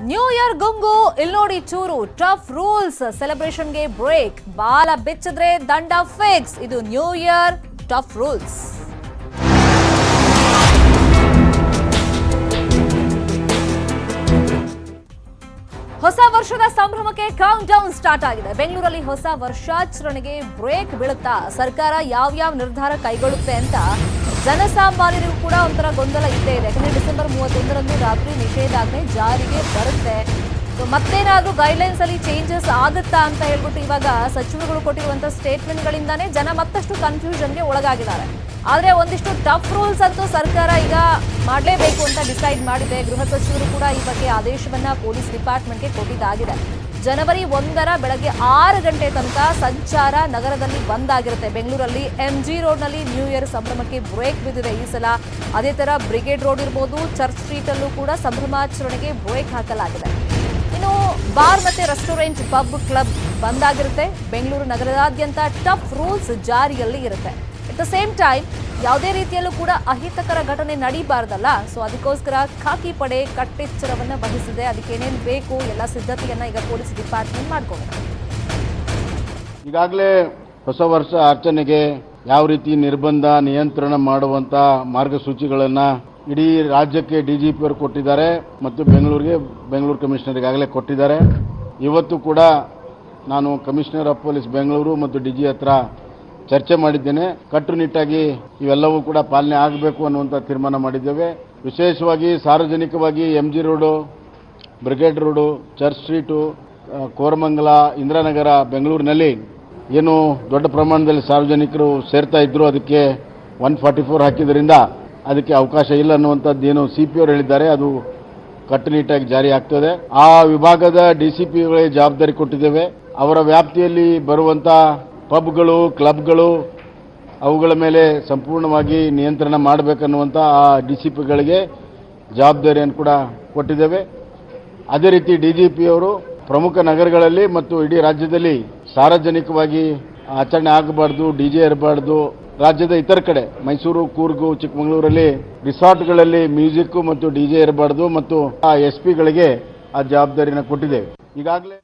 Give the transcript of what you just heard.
New year ಗುಂಗು ಇಲ್ಲಿ ನೋಡಿ ಚೂರು ಟಫ್ ರೂಲ್ಸ್ ಸೆಲೆಬ್ರೇಷನ್ಗೆ ಬ್ರೇಕ್ ಬಾಲ ಬಿಚ್ಚಿದ್ರೆ ದಂಡ ಫಿಕ್ಸ್ ಇದು ನ್ಯೂ ಇಯರ್ ಟಫ್ ರೂಲ್ಸ್ ಹೊಸ ವರ್ಷದ ಸಂಭ್ರಮಕ್ಕೆ ಕೌಂಟ್ ಡೌನ್ ಸ್ಟಾರ್ಟ್ ಆಗಿದೆ. ಬೆಂಗಳೂರಲ್ಲಿ ಹೊಸ ವರ್ಷಾಚರಣೆಗೆ ಬ್ರೇಕ್ ಬೀಳುತ್ತಾ ಸರ್ಕಾರ ಯಾವ ಯಾವ ನಿರ್ಧಾರ ಕೈಗೊಳ್ಳುತ್ತೆ ಅಂತ ಜನಸಾಮಾನ್ಯರಿಗೂ ಕೂಡ ಒಂಥರ ಗೊಂದಲ ಇದ್ದೇ ಇದೆ. ಯಾಕಂದ್ರೆ ಡಿಸೆಂಬರ್ ಮೂವತ್ತೊಂದರಂದು ರಾತ್ರಿ ನಿಷೇಧಾಜ್ಞೆ ಜಾರಿಗೆ ಬರುತ್ತೆ. ಸೊ ಮತ್ತೇನಾದ್ರೂ ಗೈಡ್ಲೈನ್ಸ್ ಅಲ್ಲಿ ಚೇಂಜಸ್ ಆಗುತ್ತಾ ಅಂತ ಹೇಳ್ಬಿಟ್ಟು ಇವಾಗ ಸಚಿವರುಗಳು ಕೊಟ್ಟಿರುವಂತ ಸ್ಟೇಟ್ಮೆಂಟ್ಗಳಿಂದಾನೇ ಜನ ಮತ್ತಷ್ಟು ಕನ್ಫ್ಯೂಷನ್ಗೆ ಒಳಗಾಗಿದ್ದಾರೆ. ಆದ್ರೆ ಒಂದಿಷ್ಟು ಟಫ್ ರೂಲ್ಸ್ ಅಂತೂ ಸರ್ಕಾರ ಈಗ ಮಾಡಲೇಬೇಕು ಅಂತ ಡಿಸೈಡ್ ಮಾಡಿದೆ. ಗೃಹ ಸಚಿವರು ಕೂಡ ಈ ಬಗ್ಗೆ ಆದೇಶವನ್ನ ಪೊಲೀಸ್ ಡಿಪಾರ್ಟ್ಮೆಂಟ್ಗೆ ಕೊಟ್ಟಿದ್ದಾಗಿದೆ. ಜನವರಿ ಒಂದರ ಬೆಳಗ್ಗೆ ಆರು ಗಂಟೆ ತನಕ ಸಂಚಾರ ನಗರದಲ್ಲಿ ಬಂದ್ ಆಗಿರುತ್ತೆ. ಬೆಂಗಳೂರಲ್ಲಿ ಎಂ ಜಿ ರೋಡ್ನಲ್ಲಿ ನ್ಯೂ ಇಯರ್ ಸಂಭ್ರಮಕ್ಕೆ ಬ್ರೇಕ್ ಬಿದ್ದಿದೆ ಈ ಸಲ. ಅದೇ ತರ ಬ್ರಿಗೇಡ್ ರೋಡ್ ಇರ್ಬೋದು ಚರ್ಚ್ ಸ್ಟ್ರೀಟಲ್ಲೂ ಕೂಡ ಸಂಭ್ರಮಾಚರಣೆಗೆ ಬ್ರೇಕ್ ಹಾಕಲಾಗಿದೆ. ಇನ್ನು ಬಾರ್ ಮತ್ತೆ ರೆಸ್ಟೋರೆಂಟ್ ಪಬ್ ಕ್ಲಬ್ ಬಂದ್ ಆಗಿರುತ್ತೆ. ಬೆಂಗಳೂರು ನಗರದಾದ್ಯಂತ ಟಫ್ ರೂಲ್ಸ್ ಜಾರಿಯಲ್ಲಿ ಇರುತ್ತೆ. ಅಟ್ ದ ಸೇಮ್ ಟೈಮ್ ಯಾವುದೇ ರೀತಿಯಲ್ಲೂ ಕೂಡ ಅಹಿತಕರ ಘಟನೆ ನಡೀಬಾರ್ದಲ್ಲ. ಸೊ ಅದಕ್ಕೋಸ್ಕರ ಖಾಕಿ ಪಡೆ ಕಟ್ಟೆಚ್ಚರವನ್ನು ವಹಿಸಿದೆ. ಅದಕ್ಕೆ ಏನೇನು ಬೇಕು, ಎಲ್ಲ ಸಿದ್ಧತೆಯನ್ನು ಈಗ ಪೊಲೀಸ್ ಡಿಪಾರ್ಟ್ಮೆಂಟ್ ಮಾಡ್ಕೊಂಡಿದೆ ಈಗಾಗಲೇ ಹೊಸ ವರ್ಷ ಆಚರಣೆಗೆ ಯಾವ ರೀತಿ ನಿರ್ಬಂಧ ನಿಯಂತ್ರಣ ಮಾಡುವಂತ ಮಾರ್ಗಸೂಚಿಗಳನ್ನು ಇಡೀ ರಾಜ್ಯಕ್ಕೆ ಡಿಜಿಪಿ ಅವರು ಕೊಟ್ಟಿದ್ದಾರೆ ಮತ್ತು ಬೆಂಗಳೂರಿಗೆ ಬೆಂಗಳೂರು ಕಮಿಷನರ್ ಈಗಾಗಲೇ ಕೊಟ್ಟಿದ್ದಾರೆ. ಇವತ್ತು ಕೂಡ ನಾನು ಕಮಿಷನರ್ ಆಫ್ ಪೊಲೀಸ್ ಬೆಂಗಳೂರು ಮತ್ತು ಡಿಜಿ ಹತ್ರ ಚರ್ಚೆ ಮಾಡಿದ್ದೇನೆ. ಕಟ್ಟುನಿಟ್ಟಾಗಿ ಇವೆಲ್ಲವೂ ಕೂಡ ಪಾಲನೆ ಆಗಬೇಕು ಅನ್ನುವಂಥ ತೀರ್ಮಾನ ಮಾಡಿದ್ದೇವೆ. ವಿಶೇಷವಾಗಿ ಸಾರ್ವಜನಿಕವಾಗಿ M G road Brigade road church street Koramangala, Indiranagar, ಬೆಂಗಳೂರಿನಲ್ಲಿ ಏನು ದೊಡ್ಡ ಪ್ರಮಾಣದಲ್ಲಿ ಸಾರ್ವಜನಿಕರು ಸೇರ್ತಾ ಇದ್ರು, ಅದಕ್ಕೆ ಒನ್ ಫಾರ್ಟಿ ಫೋರ್ ಹಾಕಿದ್ರಿಂದ ಅದಕ್ಕೆ ಅವಕಾಶ ಇಲ್ಲ ಅನ್ನುವಂಥದ್ದು ಏನು ಸಿ ಪಿ ಅವರು ಹೇಳಿದ್ದಾರೆ. ಅದು ಕಟ್ಟುನಿಟ್ಟಾಗಿ ಜಾರಿ ಆಗ್ತದೆ. ಆ ವಿಭಾಗದ ಡಿ ಸಿ ಪಿಗಳಿಗೆ ಜವಾಬ್ದಾರಿ ಕೊಟ್ಟಿದ್ದೇವೆ. ಅವರ ವ್ಯಾಪ್ತಿಯಲ್ಲಿ ಬರುವಂಥ ಪಬ್ಗಳು, ಕ್ಲಬ್ಗಳು, ಅವುಗಳ ಮೇಲೆ ಸಂಪೂರ್ಣವಾಗಿ ನಿಯಂತ್ರಣ ಮಾಡಬೇಕನ್ನುವಂಥ ಆ ಡಿ ಸಿ ಪಿಗಳಿಗೆ ಜವಾಬ್ದಾರಿಯನ್ನು ಕೂಡ ಕೊಟ್ಟಿದ್ದೇವೆ. ಅದೇ ರೀತಿ ಡಿ ಜಿ ಪಿಯವರು ಪ್ರಮುಖ ನಗರಗಳಲ್ಲಿ ಮತ್ತು ಇಡೀ ರಾಜ್ಯದಲ್ಲಿ ಸಾರ್ವಜನಿಕವಾಗಿ ಆಚರಣೆ ಆಗಬಾರ್ದು, ಡಿ ಜೆ ಇರಬಾರ್ದು. ರಾಜ್ಯದ ಇತರ ಕಡೆ, ಮೈಸೂರು, ಕೂರ್ಗು, ಚಿಕ್ಕಮಗಳೂರಲ್ಲಿ ರಿಸಾರ್ಟ್ಗಳಲ್ಲಿ ಮ್ಯೂಸಿಕ್ ಮತ್ತು ಡಿ ಜೆ ಇರಬಾರ್ದು ಮತ್ತು ಆ ಎಸ್ ಪಿಗಳಿಗೆ ಆ ಜವಾಬ್ದಾರಿನ ಕೊಟ್ಟಿದ್ದೇವೆ. ಈಗಾಗಲೇ